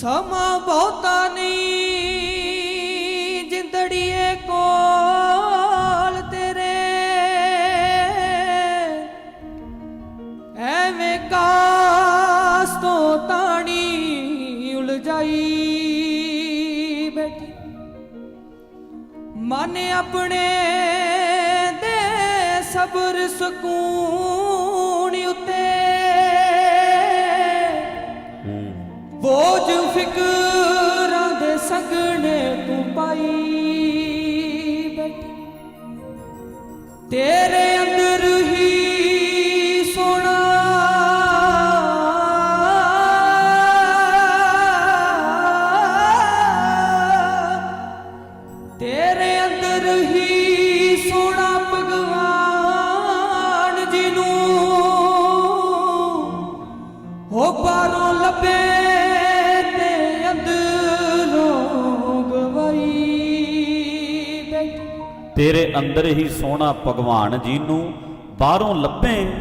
ਸਮਾਂ ਬਹੁਤਾ ਨਹੀਂ ਜਿੰਦੜੀਏ ਕੋਲ ਤੇਰੇ। ਐਵੇਂ ਕਾਸ ਤੋਂ ਤਾਣੀ ਉਲਝਾਈ ਬੈਠੀ। ਮਨ ਆਪਣੇ ਦੇ ਸਬਰ ਸਕੂਨ ਉਤੇ। ਬੋਝ ਫਿਕਰਾਂ ਦੇ ਸੰਗਣੇ ਤੂੰ ਪਾਈ ਬੈਠੀ। ਤੇਰੇ ਤੇਰੇ ਅੰਦਰ ਹੀ ਸੋਹਣਾ ਭਗਵਾਨ ਜੀ ਨੂੰ ਬਾਹਰੋਂ ਲੱਭੇ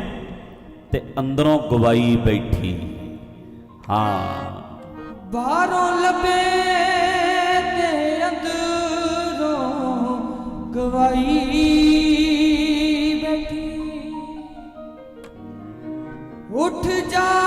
ਤੇ ਅੰਦਰੋਂ ਗਵਾਈ ਬੈਠੀ। ਹਾਂ। ਬਾਹਰੋਂ ਲੱਭੇ ਤੇ ਅੰਦਰੋਂ ਗਵਾਈ ਬੈਠੀ। ਉੱਠ ਜਾ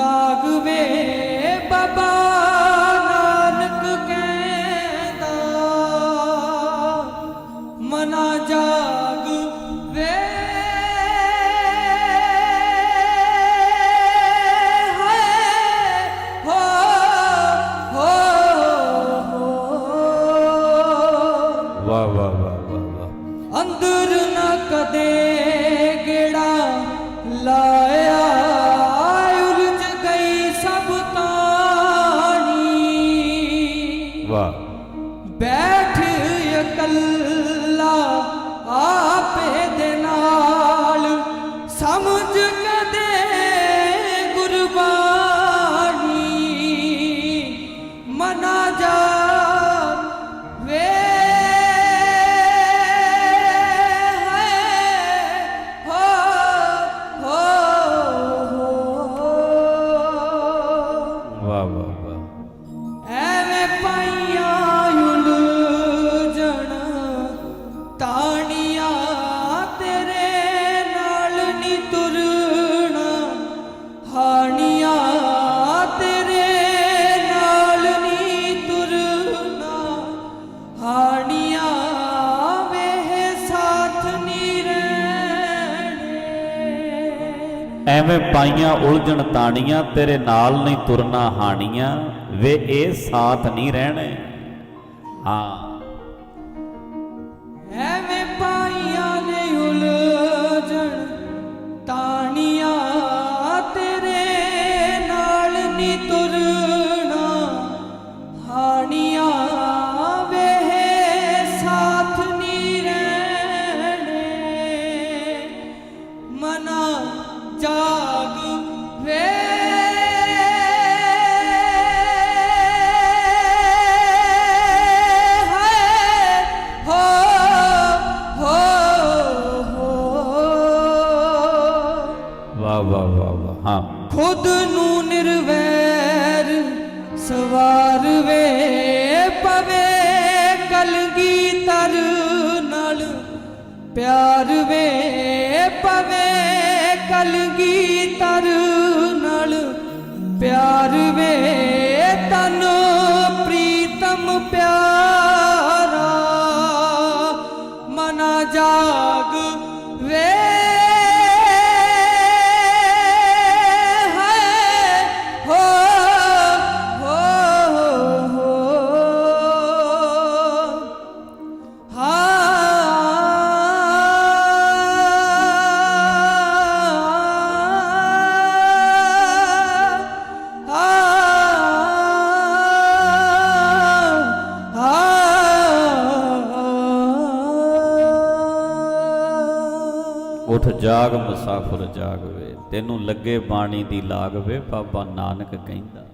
ਲਾਗ ਵੇ ਬਾਬਾ ਨਾਨਕ ਕਹਿੰਦਾ ਮਨਾ ਜਾਗ ਵੇ ਵਾਹ ਵਾਹ ਵਾਹ ਵਾਹ ਅੰਦਰ ਨਾ ਕਦੇ ਗੇੜਾ ਲਾਇਆ ਐਵੇਂ ਪਾਈਆਂ ਉਲਝਣ ਤਾਣੀਆਂ, ਤੇਰੇ ਨਾਲ ਨਹੀਂ ਤੁਰਨਾ ਹਾਣੀਆਂ, ਵੇ ਇਹ ਸਾਥ ਨਹੀਂ ਰਹਿਣੇ। ਹਾਂ। ਵਾਹ ਵਾਹ ਵਾਹ ਵਾਹ, ਹਾਂ। ਖੁਦ ਨੂੰ ਨਿਰਵੈਰ, ਸਵਾਰ ਵੇ, ਪਵੇ ਕਲਗੀ ਤਰ ਨਾਲ। ਪਿਆਰ ਵੇ, ਪਵੇ ਕਲਗੀ ਤਰ ਨਾਲ। ਪਿਆਰ ਵੇ ਤਨ ਪ੍ਰੀਤਮ ਪਿਆਰਾ। ਮਨਾ ਜਾਗ ਵੇ ਉਠ ਜਾਗ ਮੁਸਾਫਰ ਜਾਗ ਵੇ ਤੈਨੂੰ ਲੱਗੇ ਬਾਣੀ ਦੀ ਲਾਗ ਵੇ ਬਾਬਾ ਨਾਨਕ ਕਹਿੰਦਾ।